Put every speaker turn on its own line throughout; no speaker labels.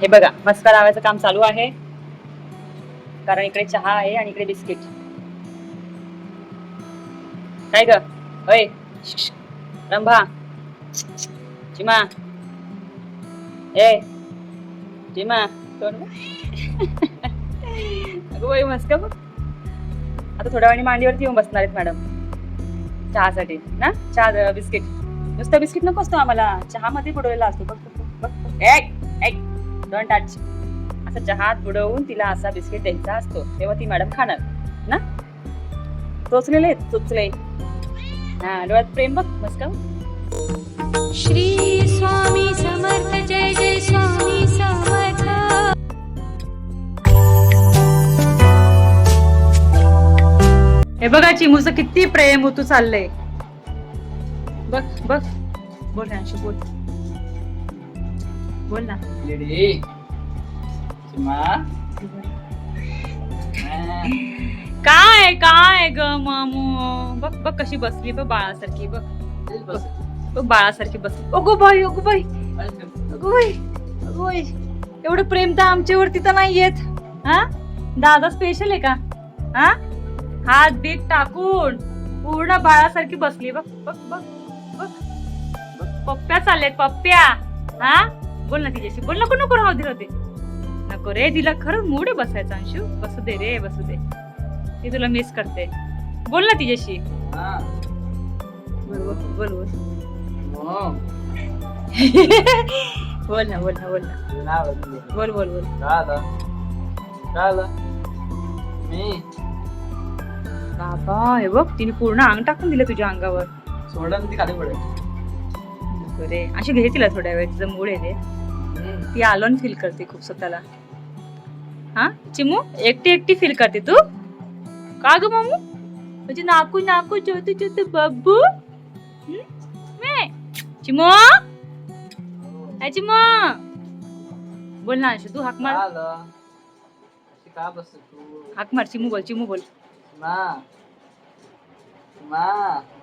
हे बघा मस्का लावायचं काम चालू आहे. कारण इकडे चहा आहे आणि इकडे बिस्किट. काय ग? होय. रंभा. चिमा. ए. चिमा. तोंड अगं बाई मस्का बघ आता थोड्या वेळाने मांडीवरती येऊन बसणार आहेत मॅडम. चहासाठी ना? चहा बिस्किट. नुसतं बिस्किट नको असतो आम्हाला. चहामध्ये बुडवलेला असतो. बघ बघ, बघ. बघ एक एक डोंट टच असं चहात बुडवून तिला असा बिस्किट द्यायचा असतो. तेव्हा ती मॅडम खाणार ना? आहेत चोचले हा डोळ्यात प्रेम बघ मस्त.
श्री स्वामी समर्थ जय जय स्वामी समर्थ.
हे बघा चिमूचं किती प्रेम होतू चाललंय. बघ बघ. बोल बोल. बोल ना.
लेडी सीमा.
काय काय ग मामू? बघ बघ कशी बसली बघ बाळासारखी बघ. बघ बाळासारखी बसली. अगो बाई अगो बाई. अगो बाई अगो बाई. एवढं प्रेम तर आमच्यावरती तर नाही येत हा? दादा स्पेशल आहे का? हा? हात बीत टाकून पूर्ण बाळासारखी बसली. बघ बघ बघ बघ. बघ, पप्प्या चाललेत पप्प्या. हा? बोल ना तिच्याशी बोल नको नको राहू दे राहू दे. नको रे तिला खरंच मूड बसायचा अंशू. बसू दे रे बसू दे. ती तुला मिस करते. बोल ना तिच्याशी बोल बोल बोल बोल. बोल ना बोल ना बोल ना. बोल बोल बोल.
मी?
बाबा हे बघ तिने पूर्ण अंग टाकून दिलं तुझ्या अंगावर.
सोडा ती खाली पडेल.
अशी घे तिला थोड्या वेळ तिचं मूड आहे ते. ती आलोन फील करते खूप स्वतःला. हा? चिमू एकटी एकटी फील करते तू? का ग मामू? म्हणजे नाकू नाकू छोटू छोटू बब्बू? चिमू? चिमू! बोल ना तू हाक मार.
का बस तू?
हाक मार चिमू बोल चिमू बोल.
ना ना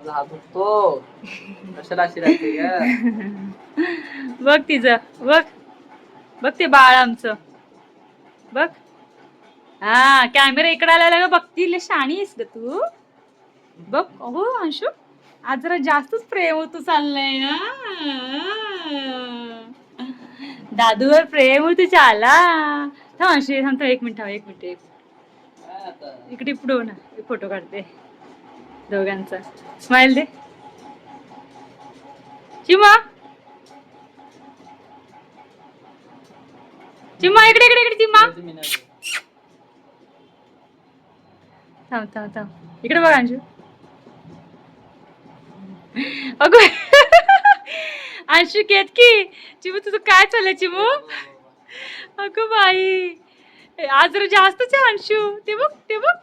मला हात दुखतो. कशाला अशी राहते ग?
बघ तिचं बघ. बघ ते बाळ आमचं. बघ. हा कॅमेरा इकडे आलेला ग बघतील लय शाणी आहेस ग तू. बघ. हो अंशू आज जरा जास्तच प्रेम होतो चाललंय दादूवर प्रेम होतो चाला. थांब अंशू थांबतो एक मिनिट थांब एक मिनिट एक इकडे पुढे हो ना. फोटो काढते. दोघांचा. स्माइल दे. चिमा! चिमा इकडे इकडे इकडे चिमा? थांब थांब थांब. इकडे बघ अंशू अगो अंशू केतकी चिमू तुझं काय चाललंय चिमू अगो बाई. आज जरा जास्तच आहे अंशू. ते बघ ते बघ.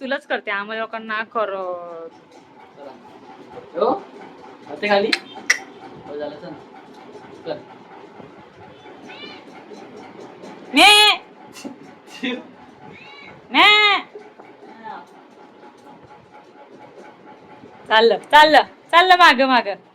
तुलाच करते आम्हाला लोकांना करत.
चला. हो? खाली हो, चल. कर.
ने ने चाललं चाललं चाललं माग माग